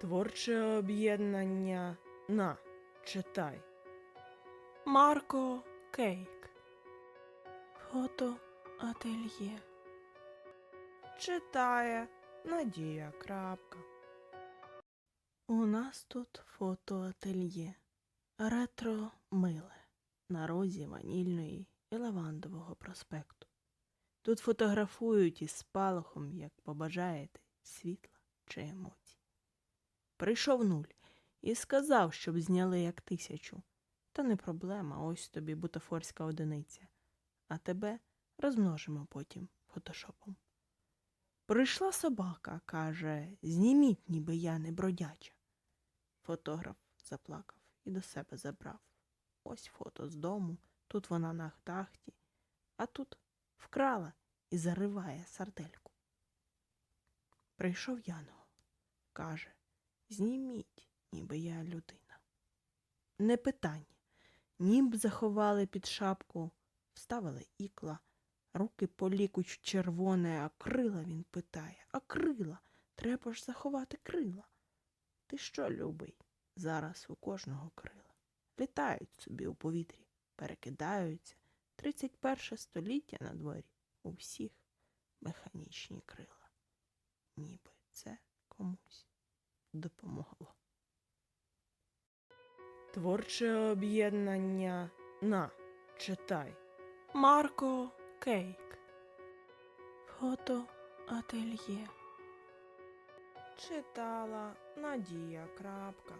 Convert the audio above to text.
Творче об'єднання на читай. Марко Кейк. Фото ательє. Читає Надія Крапка. У нас тут фотоательє. Ретро миле на розі ванільної і лавандового проспекту. Тут фотографують із спалахом, як побажаєте, світла чи емоцій. Прийшов нуль і сказав, щоб зняли як тисячу. Та не проблема, ось тобі бутафорська одиниця. А тебе розмножимо потім фотошопом. Прийшла собака, каже, зніміть, ніби я не бродяча. Фотограф заплакав і до себе забрав. Ось фото з дому, тут вона на тахті, а тут вкрала і зариває сардельку. Прийшов Янгол, каже, зніміть, ніби я людина. Не питання. Німб заховали під шапку, вставили ікла, руки полікуч червоне, а крила він питає, а крила? Треба ж заховати крила. Ти що, любий? Зараз у кожного крила. Літають собі у повітрі, перекидаються. 31 століття на дворі. У всіх механічні крила. Ніби це допомогло. Творче об'єднання на читай. Марко Кейк. Фото ательє. Читала Надія Крапка.